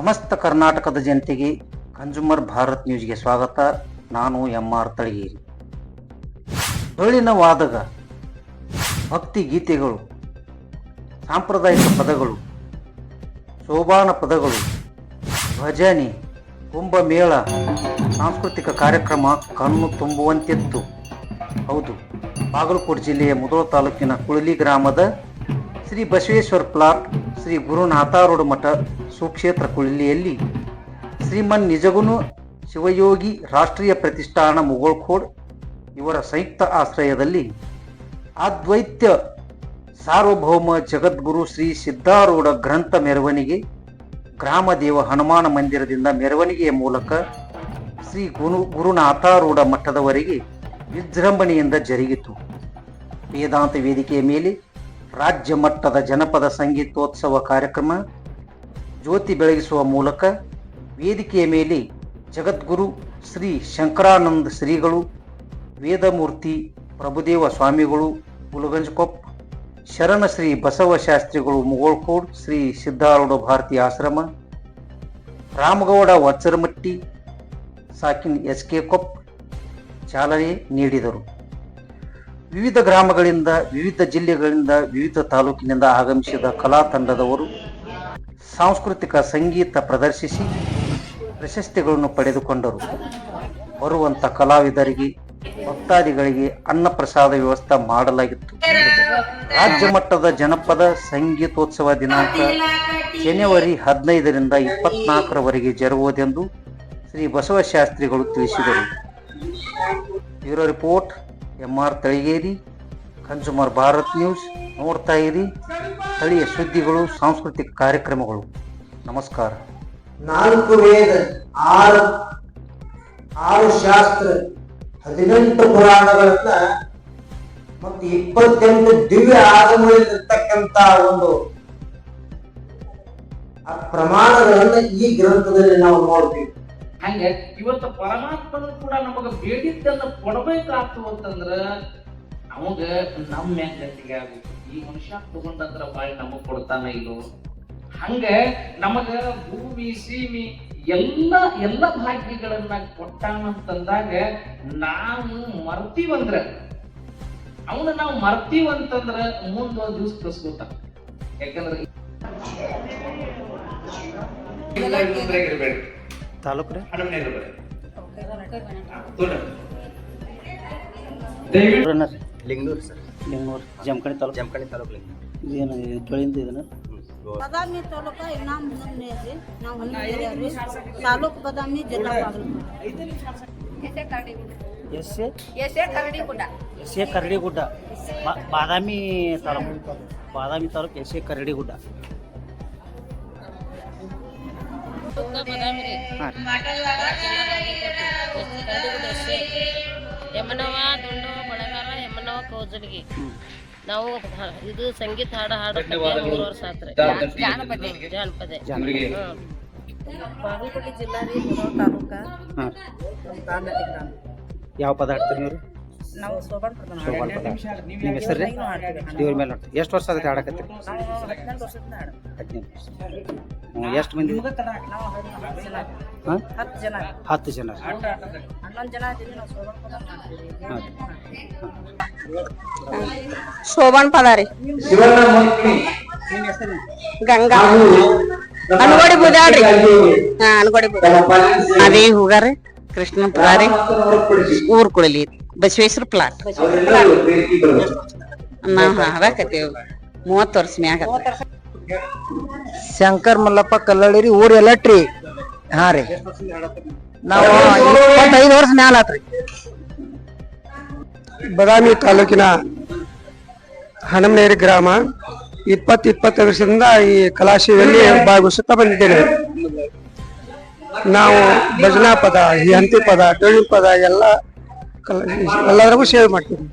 ಸಮಸ್ತ ಕರ್ನಾಟಕದ ಜನತೆಗೆ ಕನ್ಸ್ಯೂಮರ್ ಭಾರತ್ ನ್ಯೂಸ್ಗೆ ಸ್ವಾಗತ. ನಾನು ಎಂ ಆರ್ ತಳಗೇರಿ. ಡೊಳ್ಳಿನ ವಾದಗ ಭಕ್ತಿ ಗೀತೆಗಳು, ಸಾಂಪ್ರದಾಯಿಕ ಪದಗಳು, ಶೋಭಾನ ಪದಗಳು, ಭಜನೆ, ಕುಂಭಮೇಳ, ಸಾಂಸ್ಕೃತಿಕ ಕಾರ್ಯಕ್ರಮ ಕಣ್ಣು ತುಂಬುವಂತಿತ್ತು. ಹೌದು, ಬಾಗಲಕೋಟೆ ಜಿಲ್ಲೆಯ ಮುದೋಳ ತಾಲೂಕಿನ ಕುಳಲಿ ಗ್ರಾಮದ ಶ್ರೀ ಬಸವೇಶ್ವರ ಪ್ಲಾಟ್ ಶ್ರೀ ಗುರುನಾಥಾರೂಢ ಮಠ ಸುಕ್ಷೇತ್ರ ಕುಳ್ಳಿಯಲ್ಲಿ ಶ್ರೀಮನ್ ನಿಜಗುನು ಶಿವಯೋಗಿ ರಾಷ್ಟ್ರೀಯ ಪ್ರತಿಷ್ಠಾನ ಮುಗೋಳ್ಖೋಡ್ ಇವರ ಸಂಯುಕ್ತ ಆಶ್ರಯದಲ್ಲಿ ಅದ್ವೈತ್ಯ ಸಾರ್ವಭೌಮ ಜಗದ್ಗುರು ಶ್ರೀ ಸಿದ್ಧಾರೂಢ ಗ್ರಂಥ ಮೆರವಣಿಗೆ ಗ್ರಾಮದೇವ ಹನುಮಾನ ಮಂದಿರದಿಂದ ಮೆರವಣಿಗೆಯ ಮೂಲಕ ಶ್ರೀ ಗುರು ಗುರುನಾಥಾರೂಢ ಮಠದವರೆಗೆ ವಿಜೃಂಭಣೆಯಿಂದ ಜರುಗಿತು. ವೇದಾಂತ ವೇದಿಕೆಯ ಮೇಲೆ ರಾಜ್ಯ ಮಟ್ಟದ ಜನಪದ ಸಂಗೀತೋತ್ಸವ ಕಾರ್ಯಕ್ರಮ ಜ್ಯೋತಿ ಬೆಳಗಿಸುವ ಮೂಲಕ ವೇದಿಕೆಯ ಮೇಲೆ ಜಗದ್ಗುರು ಶ್ರೀ ಶಂಕರಾನಂದ ಶ್ರೀಗಳು, ವೇದಮೂರ್ತಿ ಪ್ರಭುದೇವ ಸ್ವಾಮಿಗಳು ಗುಲಗಂಜ್ಕೊಪ್ ಶರಣ ಶ್ರೀ ಬಸವ ಶಾಸ್ತ್ರಿಗಳು, ಮುಗೋಳ್ಕೋಡ್ ಶ್ರೀ ಸಿದ್ಧಾರೂಢ ಭಾರತಿ ಆಶ್ರಮ, ರಾಮಗೌಡ ವಚ್ಚರಮಟ್ಟಿ ಸಾಕಿನ್ ಎಸ್ ಕೆ ಕೊಪ್ ಚಾಲನೆ ನೀಡಿದರು. ವಿವಿಧ ಗ್ರಾಮಗಳಿಂದ, ವಿವಿಧ ಜಿಲ್ಲೆಗಳಿಂದ, ವಿವಿಧ ತಾಲೂಕಿನಿಂದ ಆಗಮಿಸಿದ ಕಲಾ ತಂಡದವರು ಸಾಂಸ್ಕೃತಿಕ ಸಂಗೀತ ಪ್ರದರ್ಶಿಸಿ ಪ್ರಶಸ್ತಿಗಳನ್ನು ಪಡೆದುಕೊಂಡರು. ಬರುವಂತ ಕಲಾವಿದರಿಗೆ, ಭಕ್ತಾದಿಗಳಿಗೆ ಅನ್ನ ಪ್ರಸಾದ ವ್ಯವಸ್ಥೆ ಮಾಡಲಾಗಿತ್ತು. ರಾಜ್ಯ ಮಟ್ಟದ ಜನಪದ ಸಂಗೀತೋತ್ಸವ ದಿನಾಂಕ ಜನವರಿ ಹದಿನೈದರಿಂದ ಇಪ್ಪತ್ನಾಲ್ಕರವರೆಗೆ ಜರುಗುವುದೆಂದು ಶ್ರೀ ಬಸವಶಾಸ್ತ್ರಿಗಳು ತಿಳಿಸಿದರು. ಇವರ report. M R Taligeri consumer Bharat news, ನೋಡ್ತಾ ಇರಿ. ಸ್ಥಳೀಯ ಸುದ್ದಿಗಳು, ಸಾಂಸ್ಕೃತಿಕ ಕಾರ್ಯಕ್ರಮಗಳು. ನಮಸ್ಕಾರ. ನಾಲ್ಕು ವೇದ, ಆರು ಆರು ಶಾಸ್ತ್ರ, ಹದಿನೆಂಟು ಪುರಾಣಗಳನ್ನ ಮತ್ತು ಇಪ್ಪತ್ತೆಂಟು ದಿವ್ಯ ಆಗಮಗಳಿರ್ತಕ್ಕಂತ ಒಂದು ಆ ಪ್ರಮಾಣಗಳನ್ನ ಈ ಗ್ರಂಥದಲ್ಲಿ ನಾವು ನೋಡ್ತೀವಿ. ಹಂಗ ಇವತ್ತು ಪರಮಾತ್ಮನ ಕೂಡ ನಮಗ ಬೇಡಿದ್ದನ್ನು ಕೊಡ್ಬೇಕಾಗ್ತು ಅಂತಂದ್ರ ಅವಾಗ ನಮ್ಮ ಗತಿಗೆ ಆಗುತ್ತೆ. ಈ ಮನುಷ್ಯ ತಗೊಂಡಂದ್ರ ಬಾಯಿ ನಮಗ್ ಕೊಡ್ತಾನ ಇಲ್ಲೋ? ಹಂಗೆ ನಮಗ ಭೂಮಿ, ಸೀಮಿ ಎಲ್ಲ ಎಲ್ಲ ಭಾಗ್ಯಗಳನ್ನ ಕೊಟ್ಟಾನಂತಂದಾಗ ನಾವು ಮರ್ತೀವಂದ್ರ? ಅವನ ನಾವು ಮರ್ತೀವಂತಂದ್ರ ಮುಂದೊಂದ್ ದಿವಸ ಕಸ್ಕೋತ ಯಾಕಂದ್ರೆ ತಾಲೂಕು ರೀ? ಲಿಂಗನೂರು ಸರ್. ಬೆಂಗಳೂರು ಜಮಖಂಡಿ ತಾಲೂಕು? ಜಮಖಂಡಿ ತಾಲೂಕು ಲಿಂಗ ಇದೇನು ಜೊಳಿಂದ ಇದನ್ನ ಬಾದಾಮಿ ತಾಲೂಕ ಇನ್ನ ಮುಂದೆ ನಾವು ಹಳ್ಳಿ ತಾಲೂಕ್ ಬಾದಾಮಿ ಜಿಲ್ಲಾ ಬಾಗಲಕೋಟೆ ಎಸ್ ಎ ಕರಡಿ ಗುಡ್ಡ. ಕರಡಿಗುಡ್ಡ ಬಾ- ಬಾದಾಮಿ ತಾಲೂಕು. Badami taluk S A Karadigudda Yamanava Dundu Banagara ಯಮನವ Kaujalgi. ನಾವು ಇದು ಸಂಗೀತ ಹಾಡು ಹಾಡೋ ಮೂರು ವರ್ಷ ಆತ್ರಿ. ಜಾನಪದ. ಜಾನಪದ. ಬಾಗಲಕೋಟೆ ಜಿಲ್ಲಾ ರೀ ತಾಲೂಕ ಯಾವ ಪದಾರ್ಥ ಹಾಡ್ತೀರಿ ನೀವು ನಾವು. ಸೋಬಾನ್ ಪ್ರಧಾನ ಶೋಭಾನ್ ಪದ ನಿಮ್ಮ ಹೆಸರು ರೀ? ದೇವ್ರ ಮೇಲೆ ಹಾಡ್ತೀರಿ ಎಷ್ಟು ವರ್ಷ ಆಗುತ್ತೆ ಹಾಡಕತ್ತೀರಿ ನಾವು ಹದಿನೆಂಟು ವರ್ಷದಿಂದ ಹಾಡು ಹದಿನೆಂಟು ವರ್ಷ. ಹ್ಞೂ ಎಷ್ಟು ಮಂದಿ? ನಾವು ಹತ್ತು ಜನ. ಹಾಂ? ಹತ್ತು ಜನ. ಹತ್ತು ಜನ. ಹನ್ನೊಂದು ಜನ ಇದ್ದೀವಿ ನಾವು ಸೋಬಾನ್ ಪ್ರಧಾನ ಮಾಡ್ತೀವಿ. ಹಾಂ ಶೋಭನ್ ಪದಾರಿ ಶಿವನ ಮೂರ್ತಿ. ಗಂಗಾ. ಅನ್ಗೋಡಿ ಬೂದಾಡ್ರಿ ಹಾ ಅನ್ಗೋಡಿ ಬುದಾರಿ ಅದೇ ಹೂಗಾರಿ. ಕೃಷ್ಣ ಪದಾರಿ ಊರ್ ಕುಳಲಿ ಬಸವೇಶ್ವರ ಪ್ಲಾಟ್ ನಾವ್ ಹಾಡಕತ್ತೇವ್ ಮೂವತ್ತು ವರ್ಷ ಮ್ಯಾಗ ಶಂಕರ್ ಮಲ್ಲಪ್ಪ ಕಲ್ಲಳ್ಳಿ ಊರ್ ಎಲ್ಲಟ್ರಿ ಹಾ ರೀ. ನಾವು ಇಪ್ಪತ್ತೈದು ವರ್ಷ ಮ್ಯಾಲ ಆತ್ರಿ ಬದಾಮಿ ತಾಲೂಕಿನ ಹಣಮನೇರಿ ಗ್ರಾಮ. ಇಪ್ಪತ್ತು ಇಪ್ಪತ್ತು ವರ್ಷದಿಂದ ಈ ಕಲಾಶಿಯಲ್ಲಿ ಭಾಗವಹಿಸುತ್ತಾ ಬಂದಿದ್ದೇನೆ. ನಾವು ಭಜನಾ ಪದ ಈ ಹಂತಿ ಪದ ಡೊಳ್ಳಿ ಪದ ಎಲ್ಲ ಎಲ್ಲದರಿಗೂ ಸೇವೆ ಮಾಡ್ತೀವಿ.